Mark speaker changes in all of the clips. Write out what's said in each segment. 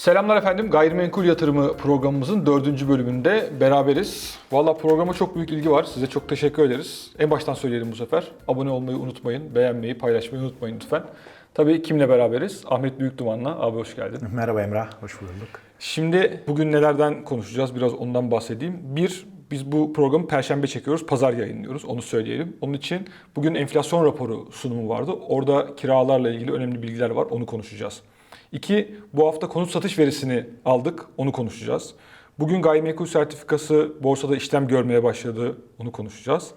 Speaker 1: Selamlar efendim. Gayrimenkul yatırımı programımızın dördüncü bölümünde beraberiz. Valla programa çok büyük ilgi var. Size çok teşekkür ederiz. En baştan söyleyelim bu sefer. Abone olmayı unutmayın. Beğenmeyi, paylaşmayı unutmayın lütfen. Tabii kimle beraberiz? Ahmet Büyükduman'la. Abi hoş geldin.
Speaker 2: Merhaba Emrah, hoş bulduk.
Speaker 1: Şimdi bugün nelerden konuşacağız? Biraz ondan bahsedeyim. Bir, biz bu programı perşembe çekiyoruz, pazar yayınlıyoruz. Onu söyleyelim. Onun için bugün enflasyon raporu sunumu vardı. Orada kiralarla ilgili önemli bilgiler var. Onu konuşacağız. İki, bu hafta konut satış verisini aldık. Onu konuşacağız. Bugün gayrimenkul sertifikası borsada işlem görmeye başladı. Onu konuşacağız.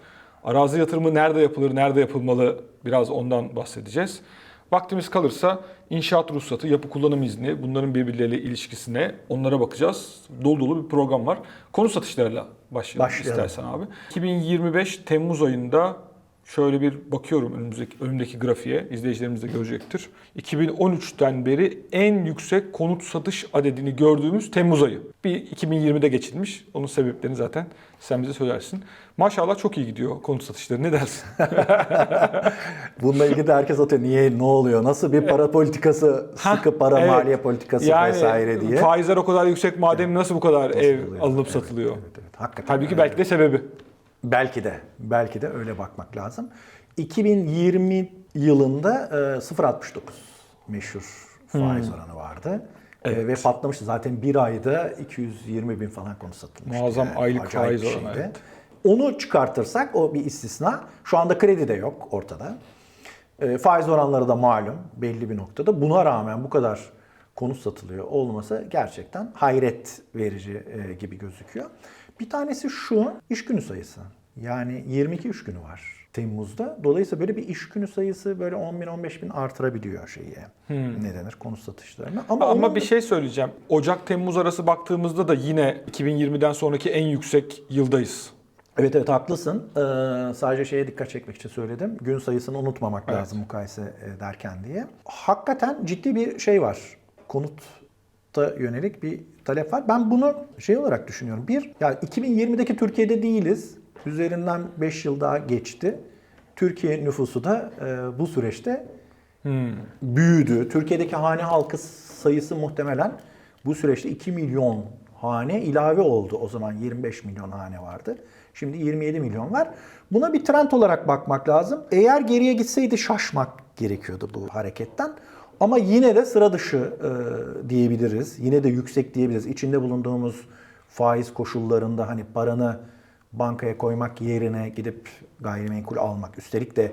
Speaker 1: Arazi yatırımı nerede yapılır, nerede yapılmalı biraz ondan bahsedeceğiz. Vaktimiz kalırsa inşaat ruhsatı, yapı kullanım izni, bunların birbirleriyle ilişkisine onlara bakacağız. Dolu dolu bir program var. Konu satışlarıyla başlayalım,
Speaker 2: Başlayalım.
Speaker 1: istersen abi. 2025 Temmuz ayında şöyle bir bakıyorum önümüzdeki, önümdeki grafiğe, izleyicilerimiz de görecektir. 2013'ten beri en yüksek konut satış adedini gördüğümüz Temmuz ayı. Bir 2020'de geçilmiş. Onun sebeplerini zaten sen bize söylersin. Maşallah çok iyi gidiyor konut satışları. Ne dersin?
Speaker 2: Bununla ilgili de herkes atıyor. Niye, ne oluyor, nasıl bir para politikası, sıkı para
Speaker 1: Evet.
Speaker 2: maliye politikası vesaire diye.
Speaker 1: Faizler o kadar yüksek madem nasıl bu kadar ev
Speaker 2: oluyor?
Speaker 1: alınıp
Speaker 2: Evet,
Speaker 1: satılıyor?
Speaker 2: Evet, evet. Hakikaten.
Speaker 1: Halbuki
Speaker 2: öyle.
Speaker 1: belki de sebebi.
Speaker 2: Belki de, belki de öyle bakmak lazım. 2020 yılında e, 0.69 meşhur faiz oranı vardı. E, ve patlamıştı. Zaten bir ayda 220 bin falan konu satılmıştı.
Speaker 1: Muazzam aylık
Speaker 2: acayip
Speaker 1: faiz oranı, evet.
Speaker 2: Onu çıkartırsak o bir istisna. Şu anda kredi de yok ortada. E, faiz oranları da malum belli bir noktada. Buna rağmen bu kadar konut satılıyor olması gerçekten hayret verici e, gibi gözüküyor. Bir tanesi şu iş günü sayısı. Yani 22 iş günü var Temmuz'da. Dolayısıyla böyle bir iş günü sayısı böyle 10 bin 15 bin artırabiliyor şeyi. Ne denir konut satışlarını. Ama,
Speaker 1: Ama
Speaker 2: onun-
Speaker 1: bir şey söyleyeceğim. Ocak-Temmuz arası baktığımızda da yine 2020'den sonraki en yüksek yıldayız.
Speaker 2: Evet evet haklısın. Ee, sadece şeye dikkat çekmek için söyledim. Gün sayısını unutmamak
Speaker 1: Evet.
Speaker 2: lazım mukayese ederken diye. Hakikaten ciddi bir şey var. Konutta yönelik bir talep var. Ben bunu şey olarak düşünüyorum. Bir, yani 2020'deki Türkiye'de değiliz. Üzerinden 5 yıl daha geçti. Türkiye nüfusu da e, bu süreçte büyüdü. Türkiye'deki hane halkı sayısı muhtemelen bu süreçte 2 milyon hane ilave oldu. O zaman 25 milyon hane vardı. Şimdi 27 milyon var. Buna bir trend olarak bakmak lazım. Eğer geriye gitseydi şaşmak gerekiyordu bu hareketten. Ama yine de sıra dışı e, diyebiliriz. Yine de yüksek diyebiliriz. İçinde bulunduğumuz faiz koşullarında hani paranı bankaya koymak yerine gidip gayrimenkul almak. Üstelik de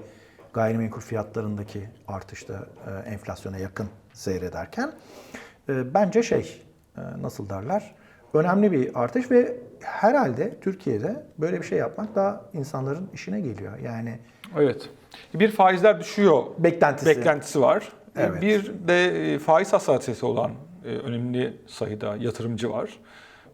Speaker 2: gayrimenkul fiyatlarındaki artışta e, enflasyona yakın seyrederken e, bence şey e, nasıl derler önemli bir artış ve herhalde Türkiye'de böyle bir şey yapmak daha insanların işine geliyor. Yani
Speaker 1: Evet. Bir faizler düşüyor
Speaker 2: beklentisi.
Speaker 1: beklentisi var.
Speaker 2: Evet.
Speaker 1: Bir de e, faiz hassasiyeti olan e, önemli sayıda yatırımcı var.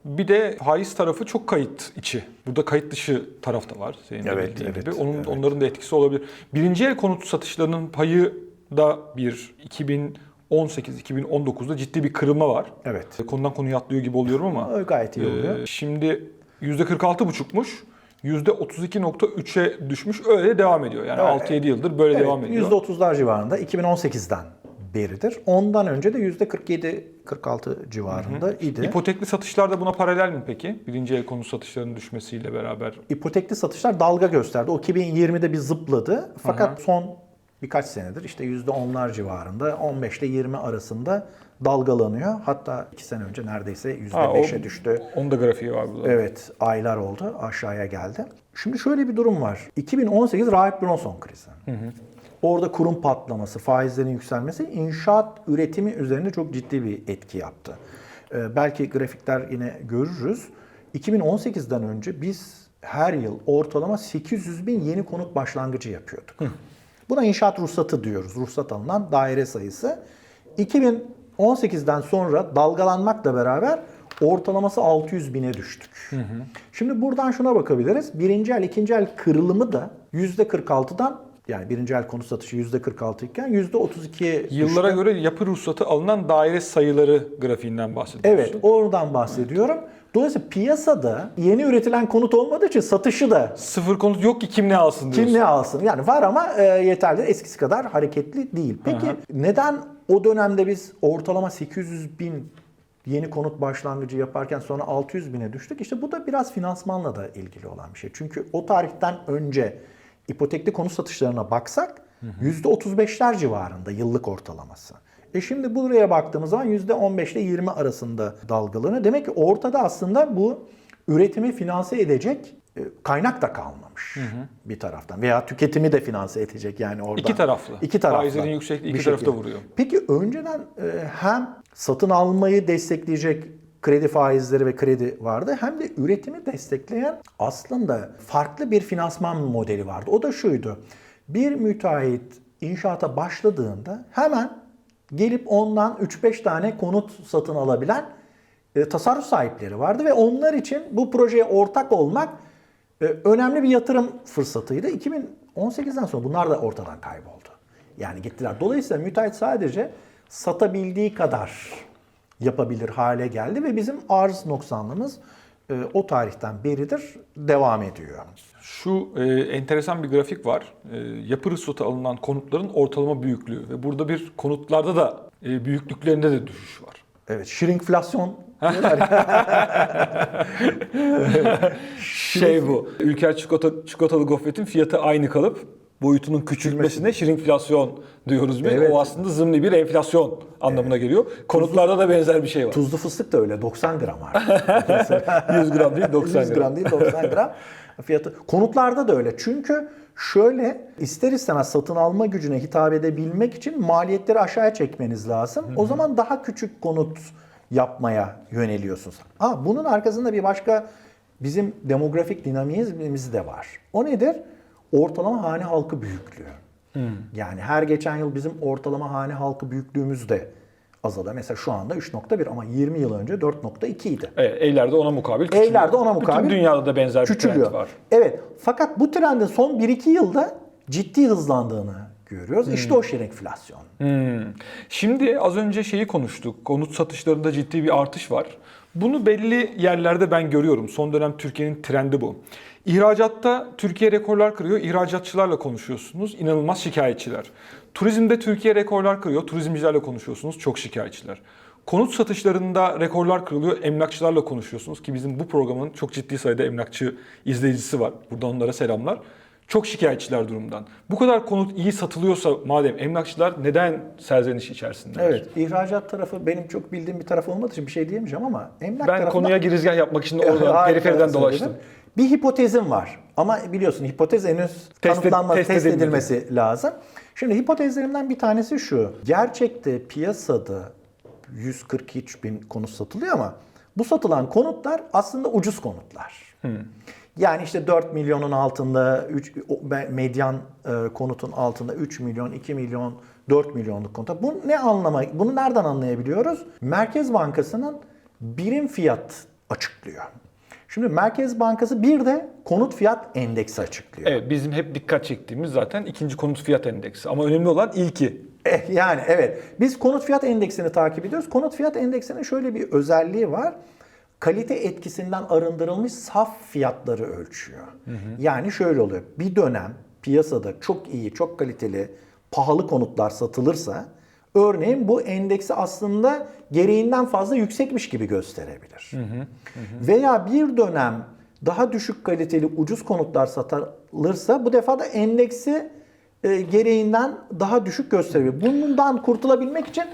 Speaker 1: Bir de faiz tarafı çok kayıt içi. Burada kayıt dışı taraf da var senin
Speaker 2: Evet,
Speaker 1: bildiğin
Speaker 2: evet,
Speaker 1: gibi. Onun,
Speaker 2: evet.
Speaker 1: Onların da etkisi olabilir. Birinci el konut satışlarının payı da bir 2018-2019'da ciddi bir kırılma var.
Speaker 2: Evet.
Speaker 1: Konudan konuya atlıyor gibi oluyorum ama.
Speaker 2: Gayet iyi oluyor.
Speaker 1: Ee, şimdi %46,5'muş. %32.3'e düşmüş. Öyle devam ediyor. Yani
Speaker 2: Evet.
Speaker 1: 6-7 yıldır böyle
Speaker 2: Evet,
Speaker 1: devam ediyor.
Speaker 2: %30'lar civarında 2018'den beridir. Ondan önce de %47-46 civarında idi.
Speaker 1: İpotekli satışlar da buna paralel mi peki? Birinci el konut satışlarının düşmesiyle beraber.
Speaker 2: İpotekli satışlar dalga gösterdi. O 2020'de bir zıpladı. Fakat son birkaç senedir işte %10'lar civarında 15 ile 20 arasında dalgalanıyor. Hatta 2 sene önce neredeyse
Speaker 1: Ha, o-
Speaker 2: %5'e düştü.
Speaker 1: Onun da grafiği var burada.
Speaker 2: Evet aylar oldu aşağıya geldi. Şimdi şöyle bir durum var. 2018 Rahip Bronson krizi. Orada kurum patlaması, faizlerin yükselmesi inşaat üretimi üzerinde çok ciddi bir etki yaptı. Ee, belki grafikler yine görürüz. 2018'den önce biz her yıl ortalama 800 bin yeni konut başlangıcı yapıyorduk. Buna inşaat ruhsatı diyoruz. Ruhsat alınan daire sayısı. 2018'den sonra dalgalanmakla beraber ortalaması 600 bine düştük. Şimdi buradan şuna bakabiliriz. Birinci el, ikinci el kırılımı da %46'dan yani birinci el konut satışı %46 iken %32'ye düştü.
Speaker 1: Yıllara göre yapı ruhsatı alınan daire sayıları grafiğinden bahsediyorsun.
Speaker 2: Evet, oradan bahsediyorum. Dolayısıyla piyasada yeni üretilen konut olmadığı için satışı da
Speaker 1: Sıfır konut yok ki kim ne alsın diyorsun.
Speaker 2: kim ne alsın? Yani var ama e, yeterli eskisi kadar hareketli değil. Peki neden o dönemde biz ortalama 800 bin yeni konut başlangıcı yaparken sonra 600 bine düştük. İşte bu da biraz finansmanla da ilgili olan bir şey. Çünkü o tarihten önce ipotekli konut satışlarına baksak %35'ler civarında yıllık ortalaması. E şimdi buraya baktığımız zaman %15 ile 20 arasında dalgalanıyor. Demek ki ortada aslında bu üretimi finanse edecek e, kaynak da kalmamış bir taraftan veya tüketimi de finanse edecek yani orada.
Speaker 1: İki taraflı.
Speaker 2: İki taraflı.
Speaker 1: Faizlerin yüksekliği iki tarafta
Speaker 2: şekilde.
Speaker 1: vuruyor.
Speaker 2: Peki önceden e, hem satın almayı destekleyecek kredi faizleri ve kredi vardı hem de üretimi destekleyen aslında farklı bir finansman modeli vardı. O da şuydu. Bir müteahhit inşaata başladığında hemen gelip ondan 3-5 tane konut satın alabilen e, tasarruf sahipleri vardı ve onlar için bu projeye ortak olmak e, önemli bir yatırım fırsatıydı. 2018'den sonra bunlar da ortadan kayboldu. Yani gittiler. Dolayısıyla müteahhit sadece satabildiği kadar yapabilir hale geldi ve bizim arz noksanlığımız e, o tarihten beridir devam ediyor.
Speaker 1: Şu e, enteresan bir grafik var. E, yapı ruhsatı alınan konutların ortalama büyüklüğü ve burada bir konutlarda da e, büyüklüklerinde de düşüş var.
Speaker 2: Evet, ya.
Speaker 1: Şey bu. Ülker çikolata, çikolatalı gofretin fiyatı aynı kalıp boyutunun küçülmesine şirinflasyon diyoruz biz.
Speaker 2: Evet.
Speaker 1: O aslında zımni bir enflasyon anlamına geliyor. Konutlarda da benzer bir şey var.
Speaker 2: Tuzlu fıstık da öyle 90 gram var.
Speaker 1: 100 gram değil 90
Speaker 2: 100
Speaker 1: gram.
Speaker 2: gram değil 90 gram fiyatı. Konutlarda da öyle. Çünkü şöyle ister istemez satın alma gücüne hitap edebilmek için maliyetleri aşağıya çekmeniz lazım. O zaman daha küçük konut yapmaya yöneliyorsunuz. Ha, bunun arkasında bir başka bizim demografik dinamizmimiz de var. O nedir? Ortalama hane halkı büyüklüğü. Yani her geçen yıl bizim ortalama hane halkı büyüklüğümüz de azalıyor. Mesela şu anda 3.1 ama 20 yıl önce 4.2 idi.
Speaker 1: Evet, evlerde ona mukabil küçülüyor.
Speaker 2: Evlerde ona mukabil
Speaker 1: Bütün dünyada da benzer bir
Speaker 2: küçülüyor.
Speaker 1: trend var.
Speaker 2: Evet. Fakat bu trendin son 1-2 yılda ciddi hızlandığını görüyoruz. İşte o şirinflasyon.
Speaker 1: Hmm. Şimdi az önce şeyi konuştuk. Konut satışlarında ciddi bir artış var. Bunu belli yerlerde ben görüyorum. Son dönem Türkiye'nin trendi bu. İhracatta Türkiye rekorlar kırıyor. İhracatçılarla konuşuyorsunuz. İnanılmaz şikayetçiler. Turizmde Türkiye rekorlar kırıyor. Turizmcilerle konuşuyorsunuz. Çok şikayetçiler. Konut satışlarında rekorlar kırılıyor. Emlakçılarla konuşuyorsunuz ki bizim bu programın çok ciddi sayıda emlakçı izleyicisi var. Buradan onlara selamlar. Çok şikayetçiler durumdan. Bu kadar konut iyi satılıyorsa madem emlakçılar neden serzeniş içerisinde?
Speaker 2: Evet. ihracat tarafı benim çok bildiğim bir taraf olmadığı için bir şey diyemeyeceğim ama emlak
Speaker 1: Ben
Speaker 2: tarafında-
Speaker 1: konuya girizgah yapmak için oradan periferiden dolaştım.
Speaker 2: Bir hipotezim var. Ama biliyorsun hipotez henüz
Speaker 1: Test
Speaker 2: kanıtlanmadı,
Speaker 1: test
Speaker 2: test,
Speaker 1: edilmedi.
Speaker 2: edilmesi lazım. Şimdi hipotezlerimden bir tanesi şu. Gerçekte piyasada 143 bin konut satılıyor ama bu satılan konutlar aslında ucuz konutlar. Yani işte 4 milyonun altında, 3, medyan e, konutun altında 3 milyon, 2 milyon, 4 milyonluk konut. Bu ne anlama? Bunu nereden anlayabiliyoruz? Merkez Bankası'nın birim fiyat açıklıyor. Şimdi Merkez Bankası bir de konut fiyat endeksi açıklıyor.
Speaker 1: Evet bizim hep dikkat çektiğimiz zaten ikinci konut fiyat endeksi. Ama önemli olan ilki.
Speaker 2: Eh, Yani evet. Biz konut fiyat endeksini takip ediyoruz. Konut fiyat endeksinin şöyle bir özelliği var. Kalite etkisinden arındırılmış saf fiyatları ölçüyor. Yani şöyle oluyor. Bir dönem piyasada çok iyi, çok kaliteli, pahalı konutlar satılırsa örneğin bu endeksi aslında gereğinden fazla yüksekmiş gibi gösterebilir. Veya bir dönem daha düşük kaliteli ucuz konutlar satılırsa bu defa da endeksi e, gereğinden daha düşük gösteriyor. Bundan kurtulabilmek için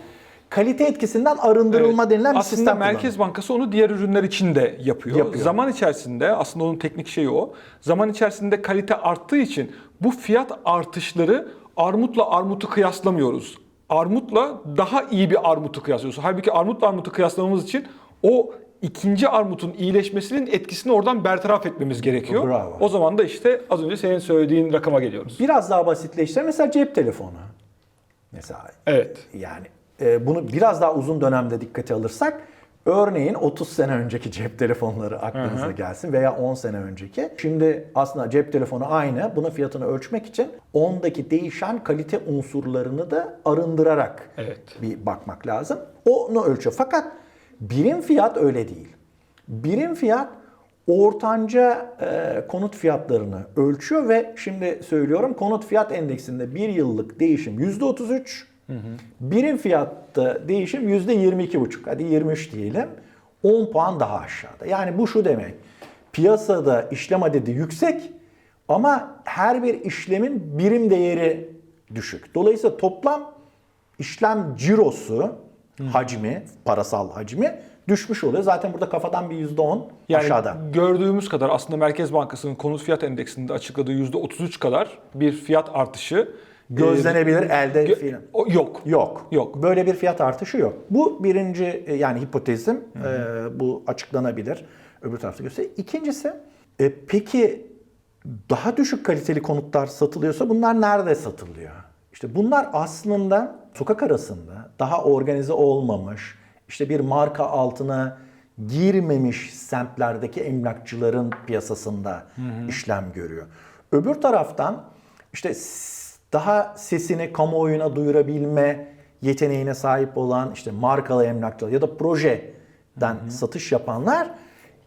Speaker 2: kalite etkisinden arındırılma denilen bir
Speaker 1: aslında
Speaker 2: sistem
Speaker 1: Merkez Bankası onu diğer ürünler için de yapıyor.
Speaker 2: Yapıyor.
Speaker 1: Zaman içerisinde aslında onun teknik şeyi o. Zaman içerisinde kalite arttığı için bu fiyat artışları armutla armutu kıyaslamıyoruz. Armutla daha iyi bir armutu kıyaslıyoruz. Halbuki armutla armutu kıyaslamamız için o ikinci armutun iyileşmesinin etkisini oradan bertaraf etmemiz gerekiyor.
Speaker 2: Bravo.
Speaker 1: O zaman da işte az önce senin söylediğin rakama geliyoruz.
Speaker 2: Biraz daha basitleştirelim. Mesela cep telefonu. Mesela
Speaker 1: Evet.
Speaker 2: yani e, bunu biraz daha uzun dönemde dikkate alırsak örneğin 30 sene önceki cep telefonları aklınıza gelsin veya 10 sene önceki. Şimdi aslında cep telefonu aynı. Bunun fiyatını ölçmek için ondaki değişen kalite unsurlarını da arındırarak
Speaker 1: Evet.
Speaker 2: bir bakmak lazım. Onu ölçüyor. Fakat birim fiyat öyle değil. Birim fiyat ortanca e, konut fiyatlarını ölçüyor ve şimdi söylüyorum konut fiyat endeksinde bir yıllık değişim %33, Birim fiyatta değişim %22,5 hadi 23 diyelim. 10 puan daha aşağıda. Yani bu şu demek. Piyasada işlem adedi yüksek ama her bir işlemin birim değeri düşük. Dolayısıyla toplam işlem cirosu hacmi, parasal hacmi düşmüş oluyor. Zaten burada kafadan bir %10
Speaker 1: Yani
Speaker 2: aşağıda.
Speaker 1: gördüğümüz kadar aslında Merkez Bankası'nın konut fiyat endeksinde açıkladığı %33 kadar bir fiyat artışı
Speaker 2: Gözlenebilir elde
Speaker 1: Gö-
Speaker 2: filan.
Speaker 1: yok.
Speaker 2: Yok.
Speaker 1: Yok.
Speaker 2: Böyle bir fiyat artışı yok. Bu birinci e, yani hipotezim. E, bu açıklanabilir. Öbür tarafta gösteriyor. İkincisi e, peki daha düşük kaliteli konutlar satılıyorsa bunlar nerede satılıyor? İşte bunlar aslında sokak arasında daha organize olmamış, işte bir marka altına girmemiş semtlerdeki emlakçıların piyasasında işlem görüyor. Öbür taraftan işte daha sesini kamuoyuna duyurabilme yeteneğine sahip olan işte markalı emlakçılar ya da projeden satış yapanlar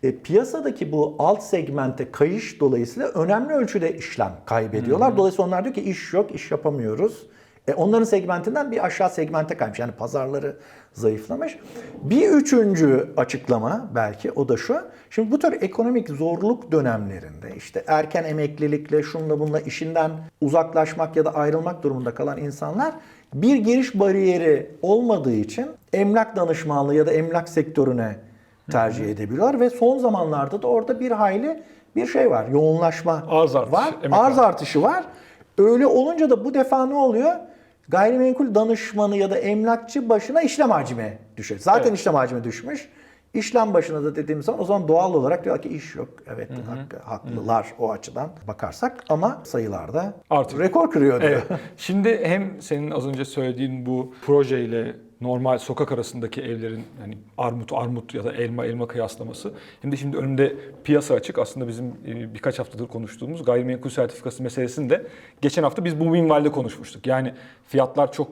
Speaker 2: e, piyasadaki bu alt segmente kayış dolayısıyla önemli ölçüde işlem kaybediyorlar. Dolayısıyla onlar diyor ki iş yok, iş yapamıyoruz. E, onların segmentinden bir aşağı segmente kaymış. Yani pazarları zayıflamış. Bir üçüncü açıklama belki o da şu. Şimdi bu tür ekonomik zorluk dönemlerinde işte erken emeklilikle şunla bunla işinden uzaklaşmak ya da ayrılmak durumunda kalan insanlar bir giriş bariyeri olmadığı için emlak danışmanlığı ya da emlak sektörüne tercih edebiliyorlar ve son zamanlarda da orada bir hayli bir şey var. Yoğunlaşma
Speaker 1: Arz artışı,
Speaker 2: var. Arz artışı var. Öyle olunca da bu defa ne oluyor? Gayrimenkul danışmanı ya da emlakçı başına işlem hacmi düşüyor. Zaten
Speaker 1: Evet.
Speaker 2: işlem hacmi düşmüş. İşlem başına da dediğimiz zaman o zaman doğal olarak diyor ki iş yok. Evet hakkı- haklılar o açıdan bakarsak ama sayılarda
Speaker 1: Artık.
Speaker 2: rekor kırıyor diyor.
Speaker 1: Evet. Şimdi hem senin az önce söylediğin bu projeyle normal sokak arasındaki evlerin hani armut armut ya da elma elma kıyaslaması hem de şimdi önümde piyasa açık aslında bizim e, birkaç haftadır konuştuğumuz gayrimenkul sertifikası meselesini de geçen hafta biz bu minvalde konuşmuştuk. Yani fiyatlar çok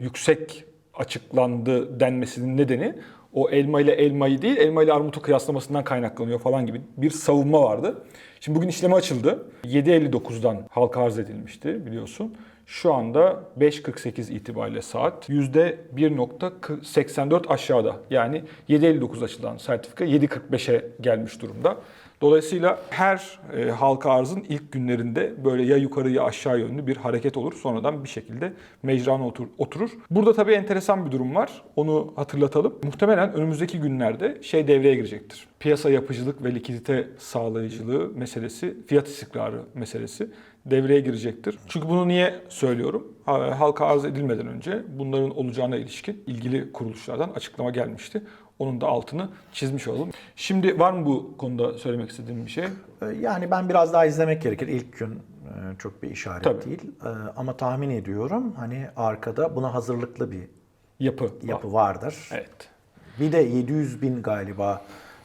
Speaker 1: yüksek açıklandı denmesinin nedeni o elma ile elmayı değil elma ile armutu kıyaslamasından kaynaklanıyor falan gibi bir savunma vardı. Şimdi bugün işleme açıldı. 7.59'dan halka arz edilmişti biliyorsun. Şu anda 5.48 itibariyle saat %1.84 aşağıda. Yani 7.59 açılan sertifika 7.45'e gelmiş durumda. Dolayısıyla her e, halka arzın ilk günlerinde böyle ya yukarı ya aşağı yönlü bir hareket olur. Sonradan bir şekilde mecrana otur- oturur. Burada tabii enteresan bir durum var. Onu hatırlatalım. Muhtemelen önümüzdeki günlerde şey devreye girecektir. Piyasa yapıcılık ve likidite sağlayıcılığı meselesi, fiyat istikrarı meselesi devreye girecektir. Çünkü bunu niye söylüyorum? Ha- Halka arz edilmeden önce bunların olacağına ilişkin ilgili kuruluşlardan açıklama gelmişti. Onun da altını çizmiş olalım. Şimdi var mı bu konuda söylemek istediğim bir şey?
Speaker 2: Ee, Yani ben biraz daha izlemek gerekir. İlk gün e, çok bir işaret
Speaker 1: Tabii.
Speaker 2: değil. Ee, Ama tahmin ediyorum hani arkada buna hazırlıklı bir
Speaker 1: Yapı.
Speaker 2: yapı vardır.
Speaker 1: Evet.
Speaker 2: Bir de 700 bin galiba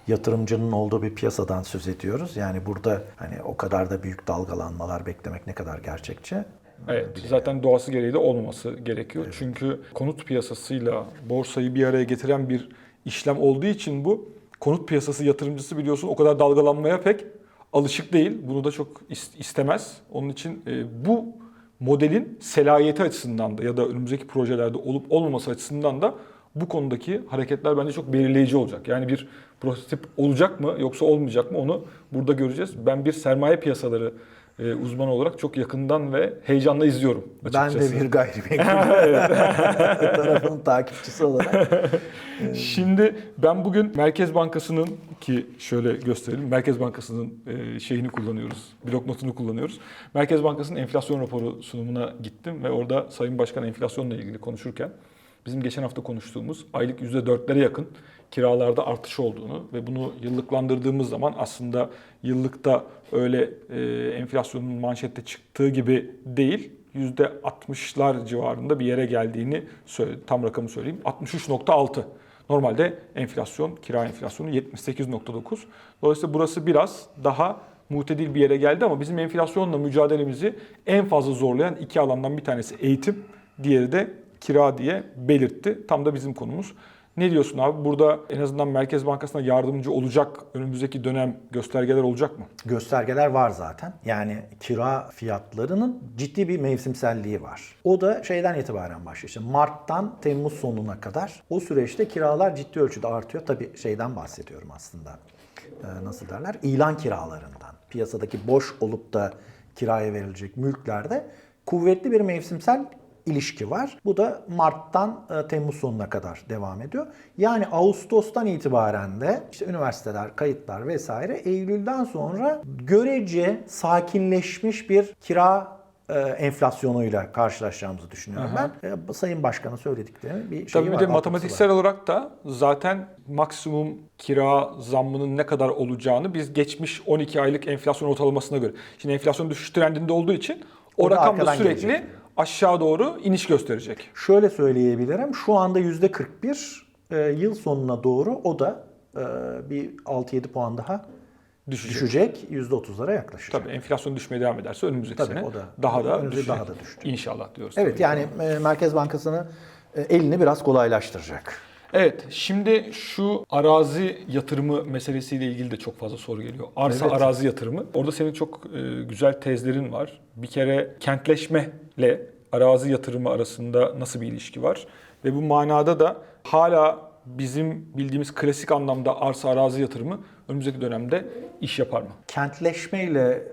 Speaker 2: yatırımcının olduğu bir piyasadan söz ediyoruz. Yani burada hani o kadar da büyük dalgalanmalar beklemek ne kadar gerçekçi.
Speaker 1: Evet, zaten doğası gereği de olmaması gerekiyor. Çünkü konut piyasasıyla borsayı bir araya getiren bir işlem olduğu için bu konut piyasası yatırımcısı biliyorsun o kadar dalgalanmaya pek alışık değil. Bunu da çok is- istemez. Onun için e, bu modelin selayeti açısından da ya da önümüzdeki projelerde olup olmaması açısından da bu konudaki hareketler bence çok belirleyici olacak. Yani bir prototip olacak mı yoksa olmayacak mı onu burada göreceğiz. Ben bir sermaye piyasaları e, uzmanı olarak çok yakından ve heyecanla izliyorum açıkçası.
Speaker 2: Ben de bir gayrimenkul tarafının takipçisi olarak.
Speaker 1: Şimdi ben bugün Merkez Bankası'nın ki şöyle gösterelim. Merkez Bankası'nın e, şeyini kullanıyoruz. Blok notunu kullanıyoruz. Merkez Bankası'nın enflasyon raporu sunumuna gittim ve orada Sayın Başkan enflasyonla ilgili konuşurken bizim geçen hafta konuştuğumuz aylık %4'lere yakın kiralarda artış olduğunu ve bunu yıllıklandırdığımız zaman aslında yıllıkta öyle e, enflasyonun manşette çıktığı gibi değil %60'lar civarında bir yere geldiğini söyledi. Tam rakamı söyleyeyim. 63.6. Normalde enflasyon, kira enflasyonu 78.9. Dolayısıyla burası biraz daha mutedil bir yere geldi ama bizim enflasyonla mücadelemizi en fazla zorlayan iki alandan bir tanesi eğitim, diğeri de kira diye belirtti. Tam da bizim konumuz. Ne diyorsun abi? Burada en azından Merkez Bankası'na yardımcı olacak önümüzdeki dönem göstergeler olacak mı?
Speaker 2: Göstergeler var zaten. Yani kira fiyatlarının ciddi bir mevsimselliği var. O da şeyden itibaren başlıyor. İşte Mart'tan Temmuz sonuna kadar o süreçte kiralar ciddi ölçüde artıyor. Tabii şeyden bahsediyorum aslında. Ee, nasıl derler? İlan kiralarından. Piyasadaki boş olup da kiraya verilecek mülklerde kuvvetli bir mevsimsel ilişki var. Bu da Mart'tan e, Temmuz sonuna kadar devam ediyor. Yani Ağustos'tan itibaren de işte üniversiteler, kayıtlar vesaire Eylül'den sonra görece sakinleşmiş bir kira e, enflasyonuyla karşılaşacağımızı düşünüyorum ben. E, Sayın Başkan'ın söylediklerinin bir şeyi
Speaker 1: Tabii bir de matematiksel
Speaker 2: var.
Speaker 1: olarak da zaten maksimum kira zammının ne kadar olacağını biz geçmiş 12 aylık enflasyon ortalamasına göre. Şimdi enflasyon düşüş trendinde olduğu için o,
Speaker 2: O
Speaker 1: rakam da sürekli
Speaker 2: gelecek.
Speaker 1: Aşağı doğru iniş gösterecek.
Speaker 2: Şöyle söyleyebilirim. Şu anda %41 e, yıl sonuna doğru o da e, bir 6-7 puan daha
Speaker 1: Düşecek.
Speaker 2: düşecek. %30'lara yaklaşacak.
Speaker 1: Tabii enflasyon düşmeye devam ederse önümüzdeki
Speaker 2: Tabii,
Speaker 1: sene
Speaker 2: o da-
Speaker 1: daha da düşecek.
Speaker 2: daha da düşecek.
Speaker 1: İnşallah diyoruz.
Speaker 2: Evet yani e, Merkez Bankası'nı e, elini biraz kolaylaştıracak.
Speaker 1: Evet, şimdi şu arazi yatırımı meselesiyle ilgili de çok fazla soru geliyor. Arsa
Speaker 2: Evet.
Speaker 1: arazi yatırımı. Orada senin çok e, güzel tezlerin var. Bir kere kentleşmeyle arazi yatırımı arasında nasıl bir ilişki var? Ve bu manada da hala bizim bildiğimiz klasik anlamda arsa arazi yatırımı önümüzdeki dönemde iş yapar mı?
Speaker 2: Kentleşme ile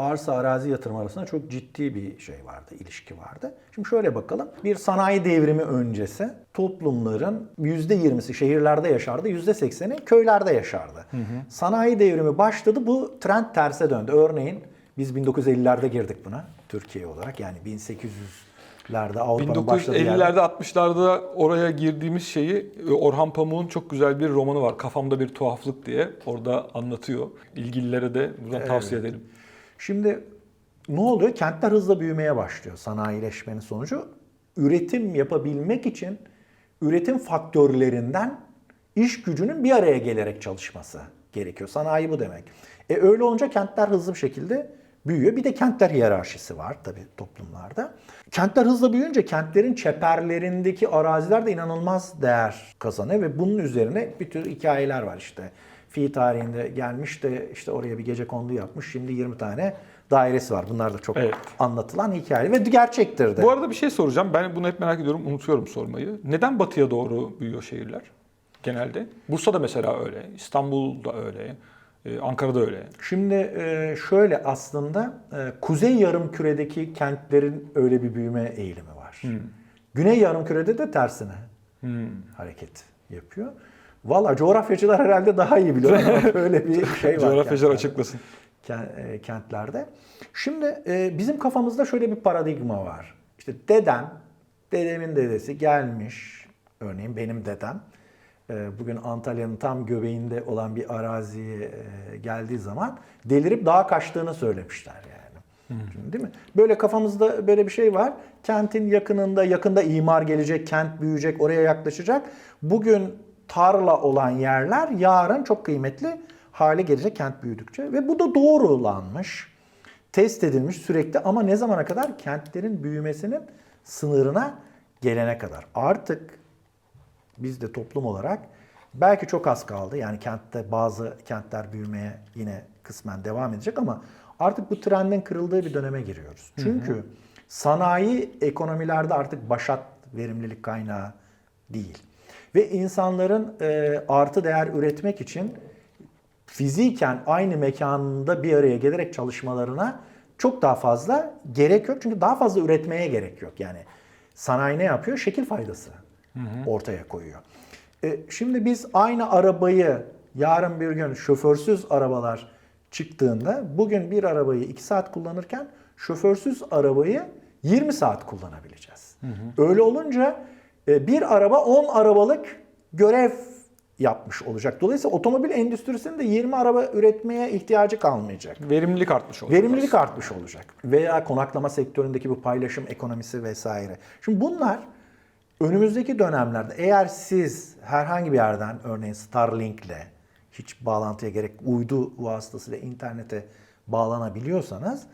Speaker 2: arsa arazi yatırımı arasında çok ciddi bir şey vardı, ilişki vardı. Şimdi şöyle bakalım. Bir sanayi devrimi öncesi toplumların %20'si şehirlerde yaşardı, %80'i köylerde yaşardı. Sanayi devrimi başladı, bu trend terse döndü. Örneğin biz 1950'lerde girdik buna Türkiye olarak. Yani 1800'lerde Avrupa'nın başladığı yerde.
Speaker 1: 1950'lerde 60'larda oraya girdiğimiz şeyi e, Orhan Pamuk'un çok güzel bir romanı var. Kafamda bir tuhaflık diye orada anlatıyor. İlgililere de buradan tavsiye edelim.
Speaker 2: Şimdi ne oluyor? Kentler hızla büyümeye başlıyor sanayileşmenin sonucu. Üretim yapabilmek için üretim faktörlerinden iş gücünün bir araya gelerek çalışması gerekiyor. Sanayi bu demek. E öyle olunca kentler hızlı bir şekilde büyüyor. Bir de kentler hiyerarşisi var tabii toplumlarda. Kentler hızla büyüyünce kentlerin çeperlerindeki araziler de inanılmaz değer kazanıyor ve bunun üzerine bir tür hikayeler var işte. Fi tarihinde gelmiş de işte oraya bir gece kondu yapmış. Şimdi 20 tane dairesi var. Bunlar da çok
Speaker 1: Evet.
Speaker 2: anlatılan hikaye ve gerçektir de.
Speaker 1: Bu arada bir şey soracağım. Ben bunu hep merak ediyorum. Unutuyorum sormayı. Neden batıya doğru büyüyor şehirler genelde? Bursa'da mesela öyle. İstanbul'da öyle. e, Ankara'da öyle.
Speaker 2: Şimdi e, şöyle aslında e, kuzey yarımküredeki kentlerin öyle bir büyüme eğilimi var. Güney yarımkürede de tersine hareket yapıyor. Valla coğrafyacılar herhalde daha iyi biliyor ama böyle bir şey var.
Speaker 1: Coğrafyacılar
Speaker 2: kentlerde.
Speaker 1: açıklasın.
Speaker 2: E, kentlerde. Şimdi e, bizim kafamızda şöyle bir paradigma var. İşte dedem, dedemin dedesi gelmiş, örneğin benim dedem, e, bugün Antalya'nın tam göbeğinde olan bir araziye geldiği zaman delirip dağa kaçtığını söylemişler yani. Şimdi değil mi? Böyle kafamızda böyle bir şey var. Kentin yakınında, yakında imar gelecek, kent büyüyecek, oraya yaklaşacak. Bugün tarla olan yerler yarın çok kıymetli hale gelecek kent büyüdükçe. Ve bu da doğrulanmış, test edilmiş sürekli ama ne zamana kadar? Kentlerin büyümesinin sınırına gelene kadar. Artık biz de toplum olarak belki çok az kaldı. Yani kentte bazı kentler büyümeye yine kısmen devam edecek ama artık bu trendin kırıldığı bir döneme giriyoruz. Çünkü sanayi ekonomilerde artık başat verimlilik kaynağı değil. Ve insanların e, artı değer üretmek için fiziken aynı mekanda bir araya gelerek çalışmalarına çok daha fazla gerek yok. Çünkü daha fazla üretmeye gerek yok. Yani sanayi ne yapıyor? Şekil faydası ortaya koyuyor. E, şimdi biz aynı arabayı yarın bir gün şoförsüz arabalar çıktığında bugün bir arabayı 2 saat kullanırken şoförsüz arabayı 20 saat kullanabileceğiz. Öyle olunca bir araba 10 arabalık görev yapmış olacak. Dolayısıyla otomobil endüstrisinin de 20 araba üretmeye ihtiyacı kalmayacak.
Speaker 1: Verimlilik artmış olacak.
Speaker 2: Verimlilik artmış olacak. Veya konaklama sektöründeki bu paylaşım ekonomisi vesaire. Şimdi bunlar önümüzdeki dönemlerde eğer siz herhangi bir yerden örneğin Starlink'le hiç bağlantıya gerek uydu vasıtasıyla internete bağlanabiliyorsanız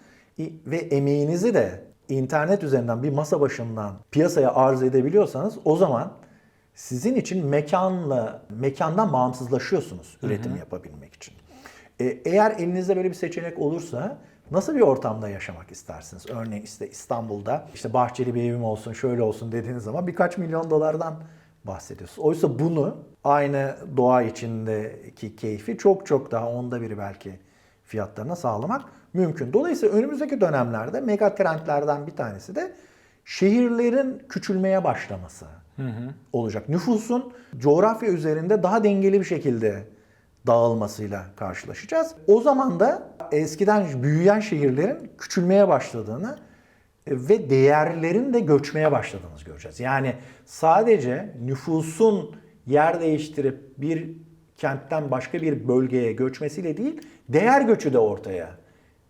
Speaker 2: ve emeğinizi de internet üzerinden bir masa başından piyasaya arz edebiliyorsanız o zaman sizin için mekanla mekandan bağımsızlaşıyorsunuz üretim yapabilmek için. E, eğer elinizde böyle bir seçenek olursa nasıl bir ortamda yaşamak istersiniz? Örneğin işte İstanbul'da işte bahçeli bir evim olsun, şöyle olsun dediğiniz zaman birkaç milyon dolardan bahsediyorsunuz. Oysa bunu aynı doğa içindeki keyfi çok çok daha onda biri belki fiyatlarına sağlamak mümkün. Dolayısıyla önümüzdeki dönemlerde mega trendlerden bir tanesi de şehirlerin küçülmeye başlaması olacak. Nüfusun coğrafya üzerinde daha dengeli bir şekilde dağılmasıyla karşılaşacağız. O zaman da eskiden büyüyen şehirlerin küçülmeye başladığını e, ve değerlerin de göçmeye başladığını göreceğiz. Yani sadece nüfusun yer değiştirip bir kentten başka bir bölgeye göçmesiyle değil, değer göçü de ortaya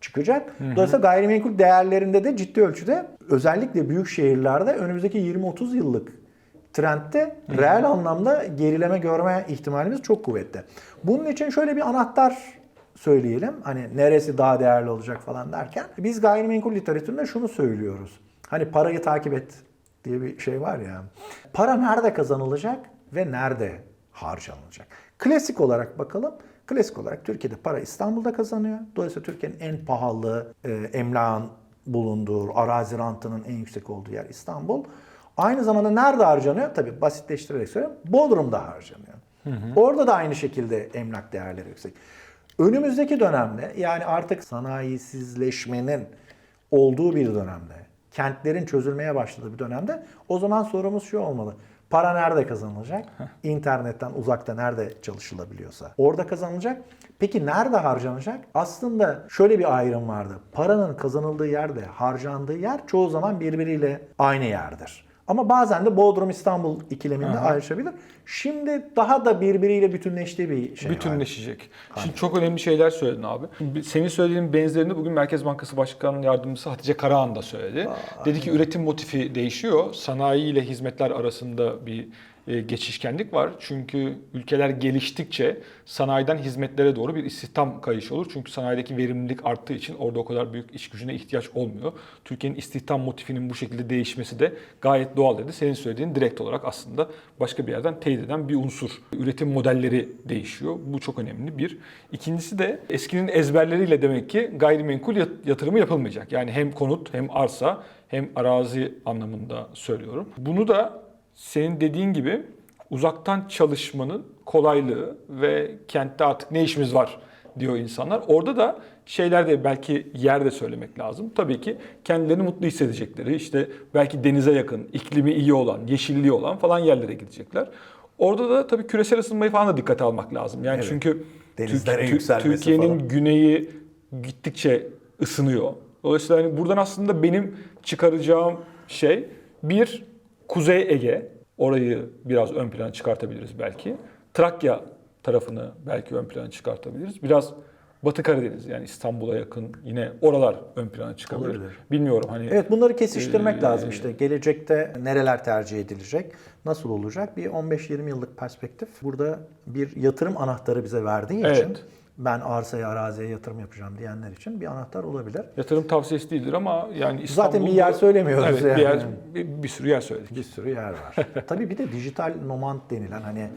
Speaker 2: çıkacak. Dolayısıyla gayrimenkul değerlerinde de ciddi ölçüde özellikle büyük şehirlerde önümüzdeki 20-30 yıllık trendte reel anlamda gerileme görme ihtimalimiz çok kuvvetli. Bunun için şöyle bir anahtar söyleyelim. Hani neresi daha değerli olacak falan derken biz gayrimenkul literatüründe şunu söylüyoruz. Hani parayı takip et diye bir şey var ya. Para nerede kazanılacak ve nerede harcanılacak? Klasik olarak bakalım. Klasik olarak Türkiye'de para İstanbul'da kazanıyor. Dolayısıyla Türkiye'nin en pahalı e, emlakın bulunduğu, arazi rantının en yüksek olduğu yer İstanbul. Aynı zamanda nerede harcanıyor? Tabii basitleştirerek söylüyorum. Bodrum'da harcanıyor. Orada da aynı şekilde emlak değerleri yüksek. Önümüzdeki dönemde yani artık sanayisizleşmenin olduğu bir dönemde, kentlerin çözülmeye başladığı bir dönemde o zaman sorumuz şu olmalı. Para nerede kazanılacak? İnternetten, uzakta nerede çalışılabiliyorsa orada kazanılacak. Peki nerede harcanacak? Aslında şöyle bir ayrım vardı. Paranın kazanıldığı yerde harcandığı yer çoğu zaman birbiriyle aynı yerdir. Ama bazen de Bodrum İstanbul ikileminde ayrışabilir. Şimdi daha da birbiriyle bütünleştiği bir şey var.
Speaker 1: Bütünleşecek. Şimdi çok önemli şeyler söyledin abi. Senin söylediğin benzerini bugün Merkez Bankası Başkanı Yardımcısı Hatice Karahan da söyledi. Dedi ki üretim motifi değişiyor. Sanayi ile hizmetler arasında bir geçişkenlik var. Çünkü ülkeler geliştikçe sanayiden hizmetlere doğru bir istihdam kayışı olur. Çünkü sanayideki verimlilik arttığı için orada o kadar büyük iş gücüne ihtiyaç olmuyor. Türkiye'nin istihdam motifinin bu şekilde değişmesi de gayet doğal dedi. Senin söylediğin direkt olarak aslında başka bir yerden teyit eden bir unsur. Üretim modelleri değişiyor. Bu çok önemli bir. İkincisi de eskinin ezberleriyle demek ki gayrimenkul yat- yatırımı yapılmayacak. Yani hem konut hem arsa hem arazi anlamında söylüyorum. Bunu da senin dediğin gibi uzaktan çalışmanın kolaylığı ve kentte artık ne işimiz var diyor insanlar. Orada da şeyler de belki yer de söylemek lazım. Tabii ki kendilerini mutlu hissedecekleri, işte belki denize yakın, iklimi iyi olan, yeşilliği olan falan yerlere gidecekler. Orada da tabii küresel ısınmayı falan da dikkate almak lazım. Yani
Speaker 2: Evet.
Speaker 1: çünkü Türkiye'nin güneyi gittikçe ısınıyor. Dolayısıyla hani buradan aslında benim çıkaracağım şey bir Kuzey Ege orayı biraz ön plana çıkartabiliriz belki. Trakya tarafını belki ön plana çıkartabiliriz. Biraz Batı Karadeniz yani İstanbul'a yakın yine oralar ön plana çıkabilir.
Speaker 2: Olabilir.
Speaker 1: Bilmiyorum hani
Speaker 2: Evet bunları kesiştirmek
Speaker 1: Ee,
Speaker 2: lazım işte. Gelecekte nereler tercih edilecek, nasıl olacak? Bir 15-20 yıllık perspektif burada bir yatırım anahtarı bize verdiği için
Speaker 1: Evet.
Speaker 2: Ben arsaya, araziye yatırım yapacağım diyenler için bir anahtar olabilir.
Speaker 1: yatırım tavsiyesi değildir ama yani İstanbul'da...
Speaker 2: Zaten bir yer söylemiyoruz
Speaker 1: evet,
Speaker 2: yani.
Speaker 1: Bir, yer, bir, bir sürü yer söyledik.
Speaker 2: Bir sürü yer var. Tabii bir de dijital nomad denilen hani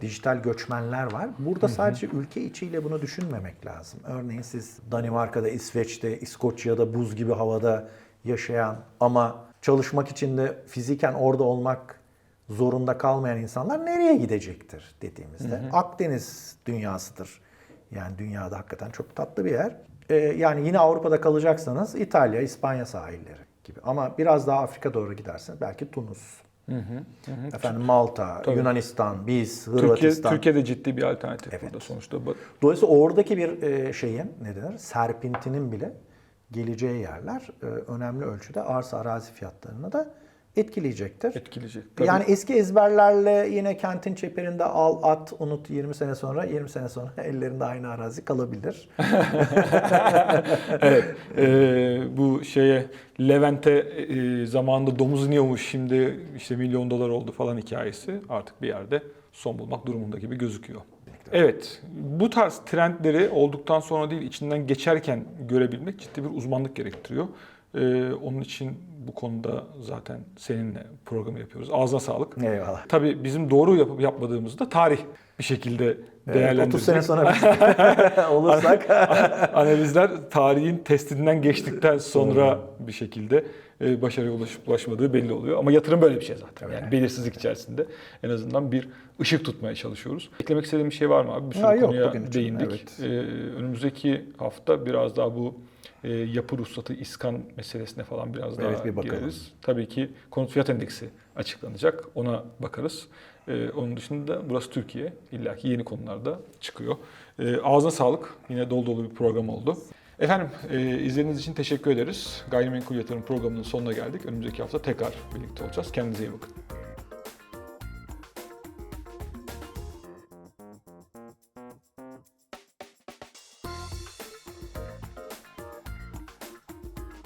Speaker 2: dijital göçmenler var. Burada sadece ülke içiyle bunu düşünmemek lazım. Örneğin siz Danimarka'da, İsveç'te, İskoçya'da buz gibi havada yaşayan ama çalışmak için de fiziken orada olmak zorunda kalmayan insanlar nereye gidecektir dediğimizde Akdeniz dünyasıdır. Yani dünyada hakikaten çok tatlı bir yer. Ee, yani yine Avrupa'da kalacaksanız İtalya, İspanya sahilleri gibi. Ama biraz daha Afrika doğru giderseniz belki Tunus. Efendim Malta, Yunanistan, biz,
Speaker 1: Türkiye,
Speaker 2: Hırvatistan.
Speaker 1: Türkiye'de ciddi bir alternatif burada sonuçta.
Speaker 2: Dolayısıyla oradaki bir e, şeyin ne denir? Serpintinin bile geleceği yerler e, önemli ölçüde arsa arazi fiyatlarını da etkileyecektir.
Speaker 1: Etkileyecek.
Speaker 2: Yani eski ezberlerle yine kentin çeperinde al, at, unut 20 sene sonra, 20 sene sonra ellerinde aynı arazi kalabilir.
Speaker 1: evet. Ee, bu şeye Levent'e e, zamanında domuz iniyormuş şimdi işte milyon dolar oldu falan hikayesi artık bir yerde son bulmak durumunda gibi gözüküyor. Evet, bu tarz trendleri olduktan sonra değil içinden geçerken görebilmek ciddi bir uzmanlık gerektiriyor. Ee, onun için bu konuda zaten seninle programı yapıyoruz. Ağzına sağlık.
Speaker 2: Eyvallah.
Speaker 1: Tabii bizim doğru yapıp yapmadığımızda tarih bir şekilde değerlendirecek.
Speaker 2: 30 sene sonra olursak
Speaker 1: Analizler tarihin testinden geçtikten sonra bir şekilde e, başarıya ulaşıp ulaşmadığı belli oluyor. Ama yatırım böyle bir şey zaten. Yani belirsizlik içerisinde en azından bir ışık tutmaya çalışıyoruz. Eklemek istediğim bir şey var mı abi? Bir sürü
Speaker 2: yok,
Speaker 1: konuya
Speaker 2: için,
Speaker 1: değindik.
Speaker 2: evet.
Speaker 1: E, önümüzdeki hafta biraz daha bu e, yapı ruhsatı, iskan meselesine falan biraz
Speaker 2: Evet,
Speaker 1: daha
Speaker 2: bir bakalım.
Speaker 1: gireriz. Tabii ki konut fiyat endeksi açıklanacak. Ona bakarız. Ee, onun dışında burası Türkiye. İlla ki yeni konularda çıkıyor. Ee, ağzına sağlık. Yine dolu dolu bir program oldu. Efendim e, izlediğiniz için teşekkür ederiz. Gayrimenkul Yatırım programının sonuna geldik. Önümüzdeki hafta tekrar birlikte olacağız. Kendinize iyi bakın.